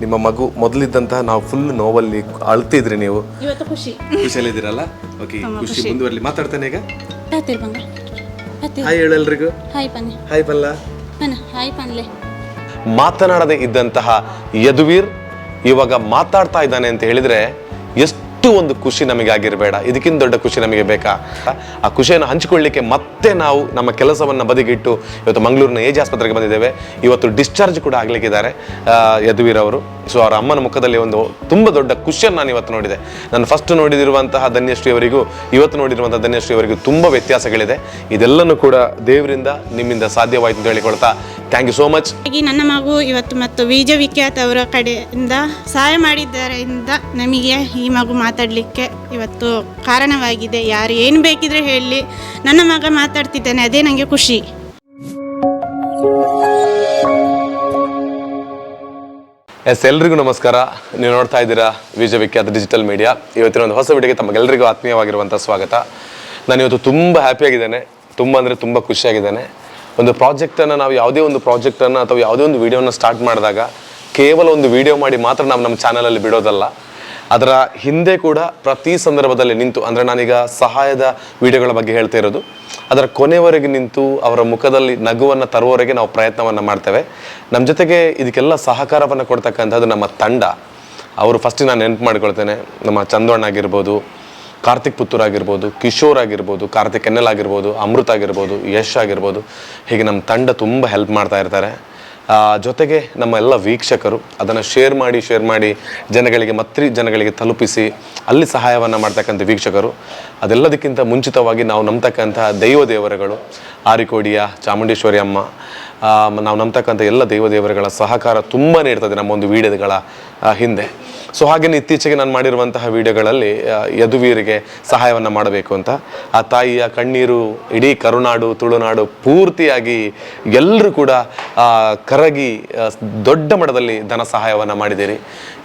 ನಿಮ್ಮ ಮಗು ಮೊದಲಿದ್ದಂತಹ ನಾವು ಫುಲ್ ನೋವಲ್ಲಿ ಅಳ್ತಿದ್ರಿ ನೀವು. ಇವತ್ತು ಖುಷಿ. ಖುಷಿಯಲ್ಲಿದ್ದೀರಲ್ಲ? ಓಕೆ ಖುಷಿ ಮುಂದುವರಲಿ. ಮಾತಾಡ್ತಾನೆ ಈಗ? ಹತ್ತಿರ ಬಂಗ ಹತ್ತಿರ ಹಾಯ್ ಹೇಳಲ್ರಿಗೂ ಹಾಯ್ ಪನ್ನೆ. ಹಾಯ್ ಪಲ್ಲ. ಪನ್ನ ಹಾಯ್ ಪನ್ಲೆ. ಮಾತನಾಡದೆ ಇದ್ದಂತಹ ಯದುವೀರ್ ಇವಾಗ ಮಾತಾಡ್ತಾ ಇದ್ದಾನೆ ಅಂತ ಹೇಳಿದ್ರೆ ಎಷ್ಟು ಒಂದು ಖುಷಿ ನಮಗೆ ಆಗಿರಬೇಡ. ಇದಕ್ಕಿಂತ ದೊಡ್ಡ ಖುಷಿ ನಮಗೆ ಬೇಕಾ? ಆ ಖುಷಿಯನ್ನು ಹಂಚಿಕೊಳ್ಳಿಕ್ಕೆ ಮತ್ತೆ ನಾವು ನಮ್ಮ ಕೆಲಸವನ್ನು ಬದಿಗಿಟ್ಟು ಇವತ್ತು ಮಂಗಳೂರಿನ ಏಜ್ ಆಸ್ಪತ್ರೆಗೆ ಬಂದಿದ್ದೇವೆ. ಇವತ್ತು ಡಿಸ್ಚಾರ್ಜ್ ಕೂಡ ಆಗಲಿಕ್ಕಿದ್ದಾರೆ ಆ, ಯದುವೀರ್ ಅವರು. ಸೊ ಅವರ ಅಮ್ಮನ ಮುಖದಲ್ಲಿ ಒಂದು ತುಂಬ ದೊಡ್ಡ ಖುಷಿಯನ್ನು ನಾನು ಇವತ್ತು ನೋಡಿದೆ. ನಾನು ಫಸ್ಟ್ ನೋಡಿದಿರುವಂತಹ ಧನ್ಯಶ್ರೀ ಅವರಿಗೂ ಇವತ್ತು ನೋಡಿರುವಂತಹ ಧನ್ಯಶ್ರೀ ಅವರಿಗೂ ತುಂಬ ವ್ಯತ್ಯಾಸಗಳಿದೆ. ಇದೆಲ್ಲನೂ ಕೂಡ ದೇವರಿಂದ ನಿಮ್ಮಿಂದ ಸಾಧ್ಯವಾಯಿತು ಅಂತ ಹೇಳಿಕೊಳ್ತಾ ಥ್ಯಾಂಕ್ ಯು ಸೋ ಮಚ್ ಹಾಗಾಗಿ ನನ್ನ ಮಗು ಇವತ್ತು ಮತ್ತು ಬೀಜ ವಿಖ್ಯಾತ ಅವರ ಕಡೆಯಿಂದ ಸಹಾಯ ಮಾಡಿದ್ದರಿಂದ ನಮಗೆ ಈ ಮಗು ಮಾತಾಡಲಿಕ್ಕೆ ಇವತ್ತು ಕಾರಣವಾಗಿದೆ. ಯಾರು ಏನು ಬೇಕಿದ್ರೆ ಹೇಳಿ. ನನ್ನ ಮಗ ಮಾತಾಡ್ತಿದ್ದಾನೆ ಅದೇ ನನಗೆ ಖುಷಿ. ಎಸ್ ಎಲ್ರಿಗೂ ನಮಸ್ಕಾರ. ನೀವು ನೋಡ್ತಾ ಇದ್ದೀರಾ ವಿಜಯ ವಿಖ್ಯಾತ ಡಿಜಿಟಲ್ ಮೀಡಿಯಾ. ಇವತ್ತಿನ ಒಂದು ಹೊಸ ವಿಡಿಯೋಗೆ ತಮಗೆಲ್ಲರಿಗೂ ಆತ್ಮೀಯವಾಗಿರುವಂಥ ಸ್ವಾಗತ. ನಾನು ಇವತ್ತು ತುಂಬ ಹ್ಯಾಪಿಯಾಗಿದ್ದೇನೆ ತುಂಬ ಅಂದರೆ ತುಂಬ ಖುಷಿಯಾಗಿದ್ದೇನೆ. ಒಂದು ಪ್ರಾಜೆಕ್ಟನ್ನು ನಾವು ಯಾವುದೇ ಒಂದು ಪ್ರಾಜೆಕ್ಟನ್ನು ಅಥವಾ ಯಾವುದೇ ಒಂದು ವಿಡಿಯೋನ ಸ್ಟಾರ್ಟ್ ಮಾಡಿದಾಗ ಕೇವಲ ಒಂದು ವಿಡಿಯೋ ಮಾಡಿ ಮಾತ್ರ ನಾವು ನಮ್ಮ ಚಾನಲಲ್ಲಿ ಬಿಡೋದಲ್ಲ. ಅದರ ಹಿಂದೆ ಕೂಡ ಪ್ರತಿ ಸಂದರ್ಭದಲ್ಲಿ ನಿಂತು, ಅಂದರೆ ನಾನೀಗ ಸಹಾಯದ ವಿಡಿಯೋಗಳ ಬಗ್ಗೆ ಹೇಳ್ತಾ ಇರೋದು, ಅದರ ಕೊನೆವರೆಗೆ ನಿಂತು ಅವರ ಮುಖದಲ್ಲಿ ನಗುವನ್ನು ತರುವವರೆಗೆ ನಾವು ಪ್ರಯತ್ನವನ್ನು ಮಾಡ್ತೇವೆ. ನಮ್ಮ ಜೊತೆಗೆ ಇದಕ್ಕೆಲ್ಲ ಸಹಕಾರವನ್ನು ಕೊಡ್ತಕ್ಕಂಥದ್ದು ನಮ್ಮ ತಂಡ. ಅವರು ಫಸ್ಟ್ ನಾನು ನೆನಪು ಮಾಡ್ಕೊಳ್ತೇನೆ, ನಮ್ಮ ಚಂದೋಣ್ಣ ಆಗಿರ್ಬೋದು ಕಾರ್ತಿಕ್ ಪುತ್ತೂರ್ ಆಗಿರ್ಬೋದು, ಕಿಶೋರ್ ಆಗಿರ್ಬೋದು, ಕಾರ್ತಿಕ್ ಎನ್ನಲ್ ಆಗಿರ್ಬೋದು, ಅಮೃತ್ ಆಗಿರ್ಬೋದು, ಯಶ್ ಆಗಿರ್ಬೋದು, ಹೀಗೆ ನಮ್ಮ ತಂಡ ತುಂಬ ಹೆಲ್ಪ್ ಮಾಡ್ತಾ ಇರ್ತಾರೆ. ಜೊತೆಗೆ ನಮ್ಮ ಎಲ್ಲ ವೀಕ್ಷಕರು ಅದನ್ನು ಶೇರ್ ಮಾಡಿ ಶೇರ್ ಮಾಡಿ, ಜನಗಳಿಗೆ ಮತ್ತೆ ಜನಗಳಿಗೆ ತಲುಪಿಸಿ, ಅಲ್ಲಿ ಸಹಾಯವನ್ನು ಮಾಡ್ತಕ್ಕಂಥ ವೀಕ್ಷಕರು. ಅದೆಲ್ಲದಕ್ಕಿಂತ ಮುಂಚಿತವಾಗಿ ನಾವು ನಂಬ್ತಕ್ಕಂಥ ದೈವ ದೇವರುಗಳು, ಆರಿಕೋಡಿಯ, ಚಾಮುಂಡೇಶ್ವರಿ ಅಮ್ಮ ನಾವು ನಂಬ್ತಕ್ಕಂಥ ಎಲ್ಲ ದೈವ ದೇವರುಗಳ ಸಹಕಾರ ತುಂಬಾ ಇರ್ತದೆ ನಮ್ಮ ಒಂದು ವಿಡಿಯೋಗಳ ಹಿಂದೆ. ಸೊ ಹಾಗೆಯೇ ಇತ್ತೀಚೆಗೆ ನಾನು ಮಾಡಿರುವಂತಹ ವಿಡಿಯೋಗಳಲ್ಲಿ ಯದುವೀರಿಗೆ ಸಹಾಯವನ್ನು ಮಾಡಬೇಕು ಅಂತ. ಆ ತಾಯಿಯ ಕಣ್ಣೀರು, ಇಡೀ ಕರುನಾಡು, ತುಳುನಾಡು ಪೂರ್ತಿಯಾಗಿ ಎಲ್ಲರೂ ಕೂಡ ಕರಗಿ ದೊಡ್ಡ ಮಟ್ಟದಲ್ಲಿ ಧನ ಸಹಾಯವನ್ನು ಮಾಡಿದ್ದೀರಿ.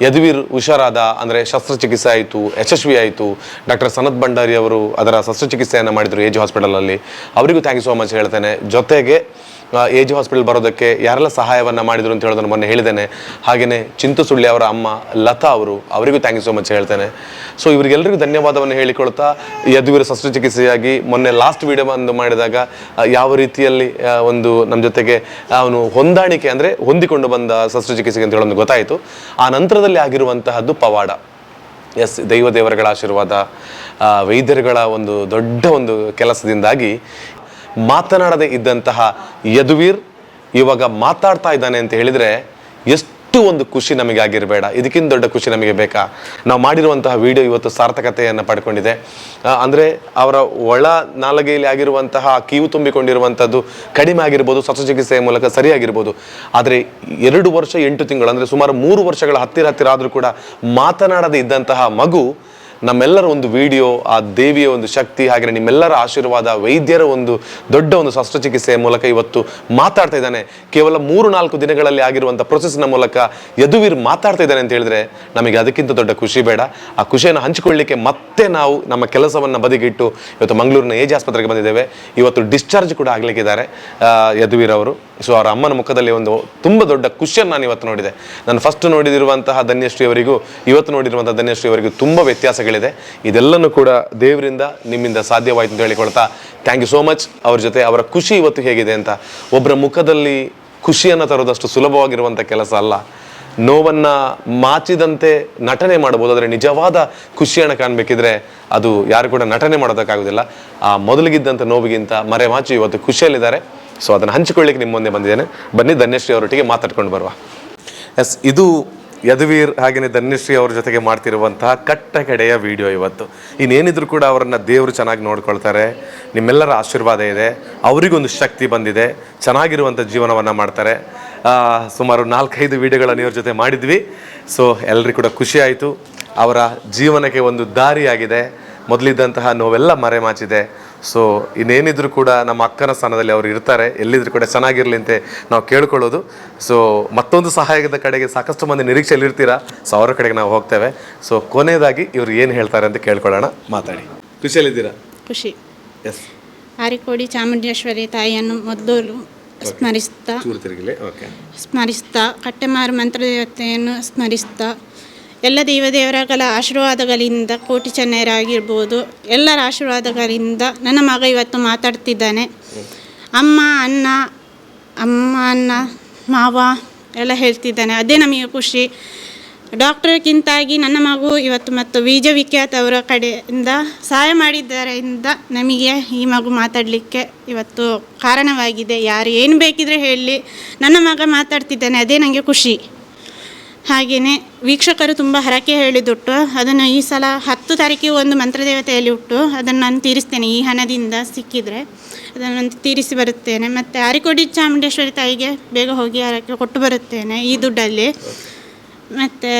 ಯದುವೀರ್ ಹುಷಾರಾದ, ಅಂದರೆ ಶಸ್ತ್ರಚಿಕಿತ್ಸೆ ಆಯಿತು, ಯಶಸ್ವಿ ಆಯಿತು. ಡಾಕ್ಟರ್ ಸನತ್ ಭಂಡಾರಿ ಅವರು ಅದರ ಶಸ್ತ್ರಚಿಕಿತ್ಸೆಯನ್ನು ಮಾಡಿದರು ಏಜ್ ಹಾಸ್ಪಿಟಲಲ್ಲಿ ಅವರಿಗೂ ಥ್ಯಾಂಕ್ ಯು ಸೋ ಮಚ್ ಹೇಳ್ತೇನೆ. ಜೊತೆಗೆ ಏಜ್ ಹಾಸ್ಪಿಟಲ್ ಬರೋದಕ್ಕೆ ಯಾರೆಲ್ಲ ಸಹಾಯವನ್ನು ಮಾಡಿದ್ರು ಅಂತ ಹೇಳೋದನ್ನು ಮೊನ್ನೆ ಹೇಳಿದ್ದೇನೆ. ಹಾಗೆಯೇ ಚಿಂತು ಸುಳ್ಳಿ ಅವರ ಅಮ್ಮ ಲತಾ ಅವರು, ಅವರಿಗೂ ಥ್ಯಾಂಕ್ ಯು ಸೋ ಮಚ್ ಹೇಳ್ತೇನೆ. ಸೊ ಇವರಿಗೆಲ್ಲರಿಗೂ ಧನ್ಯವಾದವನ್ನು ಹೇಳಿಕೊಳ್ತಾ, ಯದುವೀರ ಶಸ್ತ್ರಚಿಕಿತ್ಸೆಯಾಗಿ ಮೊನ್ನೆ ಲಾಸ್ಟ್ ವಿಡಿಯೋ ಒಂದು ಮಾಡಿದಾಗ ಯಾವ ರೀತಿಯಲ್ಲಿ ಒಂದು ನಮ್ಮ ಜೊತೆಗೆ ಅವನು ಹೊಂದಾಣಿಕೆ ಅಂದರೆ ಹೊಂದಿಕೊಂಡು ಬಂದ ಶಸ್ತ್ರಚಿಕಿತ್ಸೆಗೆ ಅಂತ ಹೇಳೋದು ಗೊತ್ತಾಯಿತು. ಆ ನಂತರದಲ್ಲಿ ಆಗಿರುವಂತಹದ್ದು ಪವಾಡ. ಎಸ್ ದೈವ ದೇವರುಗಳ ಆಶೀರ್ವಾದ ವೈದ್ಯರುಗಳ ಒಂದು ದೊಡ್ಡ ಒಂದು ಕೆಲಸದಿಂದಾಗಿ ಮಾತನಾಡದೇ ಇದ್ದಂತಹ ಯದುವೀರ್ ಇವಾಗ ಮಾತಾಡ್ತಾ ಇದ್ದಾನೆ ಅಂತ ಹೇಳಿದರೆ ಎಷ್ಟು ಒಂದು ಖುಷಿ ನಮಗೆ ಆಗಿರಬೇಡ. ಇದಕ್ಕಿಂತ ದೊಡ್ಡ ಖುಷಿ ನಮಗೆ ಬೇಕಾ? ನಾವು ಮಾಡಿರುವಂತಹ ವಿಡಿಯೋ ಇವತ್ತು ಸಾರ್ಥಕತೆಯನ್ನು ಪಡ್ಕೊಂಡಿದೆ. ಅಂದರೆ ಅವರ ಒಳ ನಾಲಗೆಯಲ್ಲಿ ಆಗಿರುವಂತಹ ಕೀವು ತುಂಬಿಕೊಂಡಿರುವಂಥದ್ದು ಕಡಿಮೆ ಆಗಿರ್ಬೋದು ಶಸ್ತ್ರಚಿಕಿತ್ಸೆಯ ಮೂಲಕ ಸರಿಯಾಗಿರ್ಬೋದು. ಆದರೆ ಎರಡು ವರ್ಷ ಎಂಟು ತಿಂಗಳು, ಅಂದರೆ ಸುಮಾರು ಮೂರು ವರ್ಷಗಳ ಹತ್ತಿರ ಹತ್ತಿರ ಆದರೂ ಕೂಡ ಮಾತನಾಡದೇ ಇದ್ದಂತಹ ಮಗು ನಮ್ಮೆಲ್ಲರ ಒಂದು ವಿಡಿಯೋ, ಆ ದೇವಿಯ ಒಂದು ಶಕ್ತಿ, ಹಾಗೆ ನಿಮ್ಮೆಲ್ಲರ ಆಶೀರ್ವಾದ, ವೈದ್ಯರ ಒಂದು ದೊಡ್ಡ ಒಂದು ಶಸ್ತ್ರಚಿಕಿತ್ಸೆಯ ಮೂಲಕ ಇವತ್ತು ಮಾತಾಡ್ತಾ ಇದ್ದಾನೆ. ಕೇವಲ ಮೂರು, ನಾಲ್ಕು ದಿನಗಳಲ್ಲಿ ಆಗಿರುವಂಥ ಪ್ರೊಸೆಸ್ನ ಮೂಲಕ ಯದುವೀರ್ ಮಾತಾಡ್ತಾ ಇದ್ದಾನೆ ಅಂತ ಹೇಳಿದ್ರೆ ನಮಗೆ ಅದಕ್ಕಿಂತ ದೊಡ್ಡ ಖುಷಿ ಬೇಡ. ಆ ಖುಷಿಯನ್ನು ಹಂಚಿಕೊಳ್ಳಿಕ್ಕೆ ಮತ್ತೆ ನಾವು ನಮ್ಮ ಕೆಲಸವನ್ನು ಬದಿಗಿಟ್ಟು ಇವತ್ತು ಮಂಗಳೂರಿನ ಏಜ್ ಆಸ್ಪತ್ರೆಗೆ ಬಂದಿದ್ದೇವೆ. ಇವತ್ತು ಡಿಸ್ಚಾರ್ಜ್ ಕೂಡ ಆಗಲಿಕ್ಕಿದ್ದಾರೆ ಯದುವೀರ್ ಅವರು. ಸೊ ಅವರ ಅಮ್ಮನ ಮುಖದಲ್ಲಿ ಒಂದು ತುಂಬ ದೊಡ್ಡ ಖುಷಿಯನ್ನು ನಾನು ಇವತ್ತು ನೋಡಿದೆ. ನಾನು ಫಸ್ಟ್ ನೋಡಿದಿರುವಂತಹ ಧನ್ಯಶ್ರೀ ಅವರಿಗೂ, ಇವತ್ತು ನೋಡಿರುವಂತಹ ಧನ್ಯಶ್ರೀ ಅವರಿಗೂ ತುಂಬ ವ್ಯತ್ಯಾಸಗಳಿದೆ ಇದೆಲ್ಲನೂ ಕೂಡ ದೇವರಿಂದ ನಿಮ್ಮಿಂದ ಸಾಧ್ಯವಾಯಿತು ಅಂತ ಹೇಳಿಕೊಳ್ತಾ ಥ್ಯಾಂಕ್ ಯು ಸೋ ಮಚ್ ಅವ್ರ ಜೊತೆ ಅವರ ಖುಷಿ ಇವತ್ತು ಹೇಗಿದೆ ಅಂತ. ಒಬ್ಬರ ಮುಖದಲ್ಲಿ ಖುಷಿಯನ್ನು ತರೋದಷ್ಟು ಸುಲಭವಾಗಿರುವಂಥ ಕೆಲಸ ಅಲ್ಲ. ನೋವನ್ನ ಮಾಚಿದಂತೆ ನಟನೆ ಮಾಡ್ಬೋದು ಆದರೆ ನಿಜವಾದ ಖುಷಿಯನ್ನು ಕಾಣಬೇಕಿದ್ರೆ ಅದು ಯಾರು ಕೂಡ ನಟನೆ ಮಾಡೋದಕ್ಕಾಗೋದಿಲ್ಲ. ಆ ಮೊದಲಿಗಿದ್ದಂಥ ನೋವಿಗಿಂತ ಮರೆಮಾಚಿ ಇವತ್ತು ಖುಷಿಯಲ್ಲಿದ್ದಾರೆ. ಸೊ ಅದನ್ನು ಹಂಚಿಕೊಳ್ಳಿಕ್ಕೆ ನಿಮ್ಮ ಮುಂದೆ ಬಂದಿದ್ದೇನೆ. ಬನ್ನಿ ಧನ್ಯಶ್ರೀ ಅವರೊಟ್ಟಿಗೆ ಮಾತಾಡ್ಕೊಂಡು ಬರುವ. ಎಸ್ ಇದು ಯದುವೀರ್ ಹಾಗೆಯೇ ಧನ್ಯಶ್ರೀ ಅವ್ರ ಜೊತೆಗೆ ಮಾಡ್ತಿರುವಂತಹ ಕಟ್ಟ ಕಡೆಯ ವಿಡಿಯೋ ಇವತ್ತು. ಇನ್ನೇನಿದ್ರು ಕೂಡ ಅವರನ್ನ ದೇವರು ಚೆನ್ನಾಗಿ ನೋಡ್ಕೊಳ್ತಾರೆ. ನಿಮ್ಮೆಲ್ಲರ ಆಶೀರ್ವಾದ ಇದೆ. ಅವರಿಗೊಂದು ಶಕ್ತಿ ಬಂದಿದೆ. ಚೆನ್ನಾಗಿರುವಂಥ ಜೀವನವನ್ನು ಮಾಡ್ತಾರೆ. ಸುಮಾರು ನಾಲ್ಕೈದು ವಿಡಿಯೋಗಳನ್ನು ಇವ್ರ ಜೊತೆ ಮಾಡಿದ್ವಿ. ಸೊ ಎಲ್ಲರಿಗೂ ಕೂಡ ಖುಷಿ ಆಯಿತು. ಅವರ ಜೀವನಕ್ಕೆ ಒಂದು ದಾರಿಯಾಗಿದೆ. ಮೊದಲಿದ್ದಂತಹ ನೋವೆಲ್ಲ ಮರೆಮಾಚಿದೆ. ಸೊ ಇನ್ನೇನಿದ್ರು ಕೂಡ ನಮ್ಮ ಅಕ್ಕನ ಸ್ಥಾನದಲ್ಲಿ ಅವರು ಇರ್ತಾರೆ. ಎಲ್ಲಿದ್ರು ಕೂಡ ಚೆನ್ನಾಗಿರಲಿ ಅಂತ ನಾವು ಕೇಳ್ಕೊಳ್ಳೋದು. ಸೊ ಮತ್ತೊಂದು ಸಹಾಯದ ಕಡೆಗೆ ಸಾಕಷ್ಟು ಮಂದಿ ನಿರೀಕ್ಷೆಯಲ್ಲಿ ಇರ್ತೀರಾ ಸೊ ಅವರ ಕಡೆಗೆ ನಾವು ಹೋಗ್ತೇವೆ. ಸೊ ಕೊನೆಯದಾಗಿ ಇವರು ಏನು ಹೇಳ್ತಾರೆ ಅಂತ ಕೇಳ್ಕೊಳ್ಳೋಣ. ಮಾತಾಡಿ. ಖುಷಿಯಲ್ಲಿದ್ದೀರಾ? ಖುಷಿ. ಎಸ್ ಆರಿಕೋಡಿ ಚಾಮುಂಡೇಶ್ವರಿ ತಾಯಿಯನ್ನು ಮೊದಲು ಸ್ಮರಿಸ್ತಾ. ಸ್ಮರಿಸ್ತಾ. ಕಟ್ಟೆಮಾರು ಮಂತ್ರದೇವತೆಯನ್ನು ಸ್ಮರಿಸ್ತಾ. ಎಲ್ಲ ದೇವದೇವರಗಳ ಆಶೀರ್ವಾದಗಳಿಂದ ಕೋಟಿ ಚೆನ್ನೈರಾಗಿರ್ಬೋದು ಎಲ್ಲರ ಆಶೀರ್ವಾದಗಳಿಂದ ನನ್ನ ಮಗ ಇವತ್ತು ಮಾತಾಡ್ತಿದ್ದಾನೆ. ಅಮ್ಮ, ಅಣ್ಣ ಅಮ್ಮ, ಅಣ್ಣ, ಮಾವ ಎಲ್ಲ ಹೇಳ್ತಿದ್ದಾನೆ. ಅದೇ ನಮಗೆ ಖುಷಿ. ಡಾಕ್ಟರ್ಗಿಂತಾಗಿ ನನ್ನ ಮಗು ಇವತ್ತು ಮತ್ತು ಬೀಜ ವಿಖ್ಯಾತ್ ಅವರ ಕಡೆಯಿಂದ ಸಹಾಯ ಮಾಡಿದ್ದರಿಂದ ನಮಗೆ ಈ ಮಗು ಮಾತಾಡಲಿಕ್ಕೆ ಇವತ್ತು ಕಾರಣವಾಗಿದೆ. ಯಾರು ಏನು ಬೇಕಿದ್ರೆ ಹೇಳಿ ನನ್ನ ಮಗ ಮಾತಾಡ್ತಿದ್ದಾನೆ. ಅದೇ ನನಗೆ ಖುಷಿ. ಹಾಗೆಯೇ ವೀಕ್ಷಕರು ತುಂಬ ಹರಕೆ ಹೇಳಿದುಟ್ಟು ಅದನ್ನು ಈ ಸಲ ಹತ್ತು ತಾರೀಕಿಗೆ ಒಂದು ಮಂತ್ರದೇವತೆಯಲ್ಲಿ ಉಟ್ಟು ಅದನ್ನು ನಾನು ತೀರಿಸ್ತೇನೆ ಈ ಹಣದಿಂದ ಸಿಕ್ಕಿದರೆ, ಅದನ್ನು ನಾನು ತೀರಿಸಿ ಬರುತ್ತೇನೆ. ಮತ್ತು ಅರಿಕೋಡಿ ಚಾಮುಂಡೇಶ್ವರಿ ತಾಯಿಗೆ ಬೇಗ ಹೋಗಿ ಹರಕೆ ಕೊಟ್ಟು ಬರುತ್ತೇನೆ ಈ ದುಡ್ಡಲ್ಲಿ. ಮತ್ತು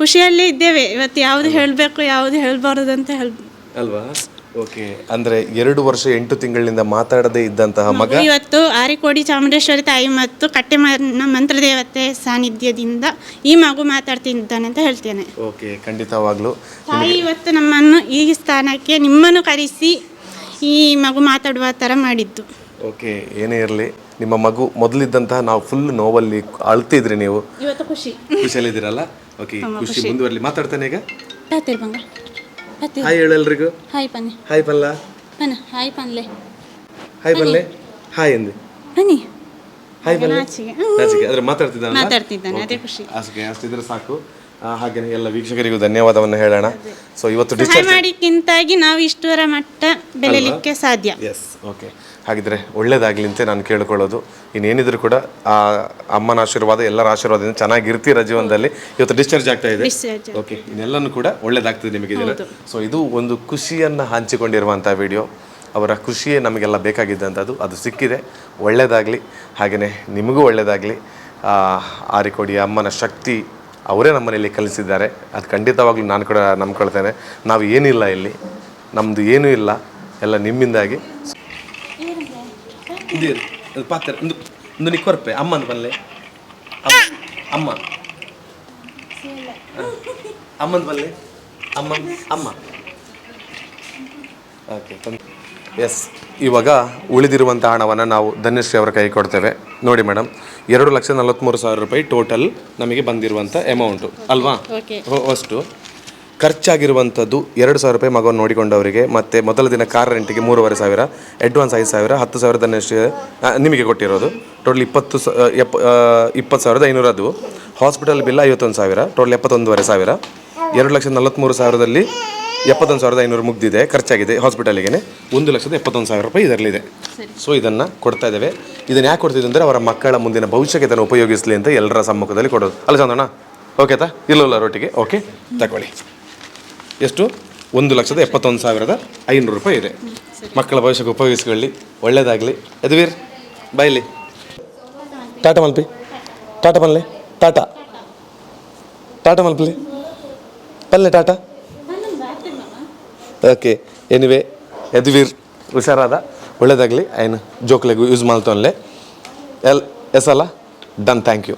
ಖುಷಿಯಲ್ಲಿ ಇದ್ದೇವೆ, ಇವತ್ತು ಯಾವುದು ಹೇಳಬೇಕು, ಯಾವುದು ಹೇಳಬಾರ್ದು ಅಂತ ಹೇಳಿ ಅಲ್ವಾ? ಓಕೆ ಅಂದ್ರೆ ಎರಡು ವರ್ಷ ಎಂಟು ತಿಂಗಳಿನಿಂದ ಮಾತಾಡದೇ ಇದ್ದಂತಹ ಮಗ ಮಗು? ಇವತ್ತು ಆರಿಕೋಡಿ ಚಾಮುಂಡೇಶ್ವರಿ ತಾಯಿ ಮತ್ತು ಕಟ್ಟೆಮನ ಮಂತ್ರದೇವತೆ ಸಾನ್ನಿಧ್ಯದಿಂದ ಈ ಮಗು ಮಾತಾಡ್ತಿದ್ದಾನೆ ಅಂತ ಹೇಳ್ತೇನೆ. ಓಕೆ ಖಂಡಿತವಾಗ್ಲೂ. ತಾಯಿ ಇವತ್ತು ನಮ್ಮನ್ನು ಈ ಸ್ಥಾನಕ್ಕೆ ನಿಮ್ಮನ್ನು ಕರೆಸಿ ಈ ಮಗು ಮಾತಾಡುವ ಥರ ಮಾಡಿದ್ದು. ಓಕೆ ಏನೇ ಇರಲಿ ನಿಮ್ಮ ಮಗು ಮೊದಲಿದ್ದಂತಹ ನಾವು ಫುಲ್ ನೋವಲ್ಲಿ ಅಳ್ತಿದ್ರಿ ನೀವು. ಇವತ್ತು ಖುಷಿ. ಖುಷಿಯಲ್ಲಿದ್ದೀರಲ್ಲ? ಓಕೆ ಖುಷಿ ಮುಂದುವರಲಿ. ಮಾತಾಡ್ತಾನೆ ಈಗ. ಬಂಗ. ಹಾಯ್ ಹೇಳಲ್ರಿಗೂ? ಹಾಯ್ ಪನ್ನಿ. ಹಾಯ್ ಪಲ್ಲ. ಪನ್ನ ಹಾಯ್ ಪನ್ಲೆ. ಹಾಯ್ ಪಲ್ಲೆ. ಹಾಯ್ ಅಂದೆ. ಬನ್ನಿ ಹಾಯ್ ಪಲ್ಲೆ. ನಾಚಿಕೆ. ಆದ್ರೆ ಮಾತಾಡ್ತಿದ್ದಾನಲ್ಲ? ಮಾತಾಡ್ತಿದ್ದಾನೆ ಅದೇ ಖುಷಿ. ಅಷ್ಟೇ ಅಷ್ಟಿದ್ರೆ ಸಾಕು. ಆ, ಹಾಗೇನೆ ಎಲ್ಲ ವೀಕ್ಷಕರಿಗೂ ಧನ್ಯವಾದವನ್ನು ಹೇಳೋಣ. ಸೊ ಇವತ್ತು ಸಹಾಯ ಡಿಸ್ಚಾರ್ಜ್ ಮಾಡಿಕ್ಕಿಂತಾಗಿ ನಾವು ಇಷ್ಟರ ಮಟ್ಟ ಬೆಳೆಯಲಿಕ್ಕೆ ಸಾಧ್ಯ. ಎಸ್ ಓಕೆ ಹಾಗಿದ್ರೆ ಒಳ್ಳೇದಾಗಲಿ ಅಂತ ನಾನು ಕೇಳ್ಕೊಳ್ಳೋದು. ಇನ್ನೇನಿದ್ರು ಕೂಡ ಆ ಅಮ್ಮನ ಆಶೀರ್ವಾದ ಎಲ್ಲರ ಆಶೀರ್ವಾದದಿಂದ ಚೆನ್ನಾಗಿರ್ತೀರ ಜೀವನದಲ್ಲಿ. ಇವತ್ತು ಡಿಸ್ಚಾರ್ಜ್ ಆಗ್ತಾ ಇದೆ. ಓಕೆ ಇನ್ನೆಲ್ಲನೂ ಕೂಡ ಒಳ್ಳೇದಾಗ್ತದೆ ನಿಮಗೆ ಸೊ ಇದು ಒಂದು ಖುಷಿಯನ್ನು ಹಂಚಿಕೊಂಡಿರುವಂಥ ವಿಡಿಯೋ ಅವರ ಖುಷಿಯೇ ನಮಗೆಲ್ಲ ಬೇಕಾಗಿದ್ದಂಥದ್ದು. ಅದು ಸಿಕ್ಕಿದೆ. ಒಳ್ಳೆಯದಾಗಲಿ ಹಾಗೆಯೇ ನಿಮಗೂ ಒಳ್ಳೆಯದಾಗಲಿ ಆರಿಕೊಡಿ ಅಮ್ಮನ ಶಕ್ತಿ ಅವರೇ ನಮ್ಮ ಮನೆಯಲ್ಲಿ ಕಲಿಸಿದ್ದಾರೆ. ಅದು ಖಂಡಿತವಾಗ್ಲೂ ನಾನು ಕೂಡ ನಂಬ್ಕೊಳ್ತೇನೆ. ನಾವು ಏನಿಲ್ಲ ಇಲ್ಲಿ. ನಮ್ಮದು ಏನೂ ಇಲ್ಲ. ಎಲ್ಲ ನಿಮ್ಮಿಂದಾಗಿ. ಪಾತ್ರೆ. ಒಂದು ಒಂದು ನಿಕ್ಕೊರ್ಪೆ ಅಮ್ಮನ ಬಲ್ಲೆ ಅಮ್ಮ- ಅಮ್ಮ. ಅಮ್ಮನ ಬಲ್ಲೆ ಅಮ್ಮ ಅಮ್ಮ. ಓಕೆ ಎಸ್ ಇವಾಗ ಉಳಿದಿರುವಂಥ ಹಣವನ್ನು ನಾವು ಧನ್ಯಶ್ರೀ ಅವರ ಕೈ ಕೊಡ್ತೇವೆ. ನೋಡಿ ಮೇಡಮ್ ಎರಡು ಲಕ್ಷ ನಲವತ್ತ್ಮೂರು ಸಾವಿರ ರೂಪಾಯಿ ಟೋಟಲ್ ನಮಗೆ ಬಂದಿರುವಂಥ ಅಮೌಂಟು ಅಲ್ವಾ? ಅಷ್ಟು. ಖರ್ಚಾಗಿರುವಂಥದ್ದು ಎರಡು ಸಾವಿರ ರೂಪಾಯಿ ಮಗವನ್ನು ನೋಡಿಕೊಂಡವರಿಗೆ ಮತ್ತು ಮೊದಲ ದಿನ ಕಾರ್ ರೆಂಟಿಗೆ ಮೂರುವರೆ ಸಾವಿರ ಅಡ್ವಾನ್ಸ್ ಐದು ಸಾವಿರ ಹತ್ತು ಸಾವಿರ ಧನ್ಯಶ್ರೀ ನಿಮಗೆ ಕೊಟ್ಟಿರೋದು. ಟೋಟಲ್ ಇಪ್ಪತ್ತು ಸ ಎಪ್ಪ ಆ, ಇಪ್ಪತ್ತು ಸಾವಿರದ ಐನೂರು ಅದು. ಹಾಸ್ಪಿಟಲ್ ಬಿಲ್ ಐವತ್ತೊಂದು ಸಾವಿರ ಟೋಟಲ್ ಎಪ್ಪತ್ತೊಂದುವರೆ ಸಾವಿರ. ಎರಡು ಲಕ್ಷದ ನಲವತ್ತ್ಮೂರು ಸಾವಿರದಲ್ಲಿ ಎಪ್ಪತ್ತೊಂದು ಸಾವಿರದ ಐನೂರು ಮುಗ್ದಿದೆ ಖರ್ಚಾಗಿದೆ ಹಾಸ್ಪಿಟಲಿಗೆ ಒಂದು ಲಕ್ಷದ ಎಪ್ಪತ್ತೊಂದು ಸಾವಿರ ರೂಪಾಯಿ ಇದರಲ್ಲಿದೆ. ಸೊ ಇದನ್ನು ಕೊಡ್ತಾ ಇದ್ದೇವೆ. ಇದನ್ನು ಯಾಕೆ ಕೊಡ್ತಿದ್ದೆ ಅಂದರೆ ಅವರ ಮಕ್ಕಳ ಮುಂದಿನ ಭವಿಷ್ಯಕ್ಕೆ ಇದನ್ನು ಉಪಯೋಗಿಸಲಿ ಅಂತ ಎಲ್ಲರ ಸಮ್ಮುಖದಲ್ಲಿ ಕೊಡೋದು. ಅಲ್ಲ ಚಂದಣ್ಣ? ಓಕೆ ತಾ ಇಲ್ಲ ರೊಟ್ಟಿಗೆ. ಓಕೆ ತಗೊಳ್ಳಿ. ಎಷ್ಟು? ಒಂದು ಲಕ್ಷದ ಎಪ್ಪತ್ತೊಂದು ಸಾವಿರದ ಐನೂರು ರೂಪಾಯಿ ಇದೆ. ಮಕ್ಕಳ ಭವಿಷ್ಯಕ್ಕೆ ಉಪಯೋಗಿಸ್ಕೊಳ್ಳಿ. ಒಳ್ಳೇದಾಗಲಿ. ಯದುವೀರ್ ಬೈಲಿ ಟಾಟಾ ಮಲ್ಪಿ. ಟಾಟಾ ಮಲ್ಲೆ ಟಾಟಾ. ಟಾಟಾ ಮಲ್ಪಲಿ ಪಲ್ಲೆ ಟಾಟಾ. ಓಕೆ ಎನಿವೆ ಯದುವೀರ್ ಹುಷಾರಾದ? ಒಳ್ಳೇದಾಗಲಿ. ಏನು, ಜೋಕ್ಲೆಗೂ ಯೂಸ್ ಮಾಡ್ತೋನ್ಲೆ ಎಲ್, ಎಸ್ ಅಲ್ಲ? Done thank you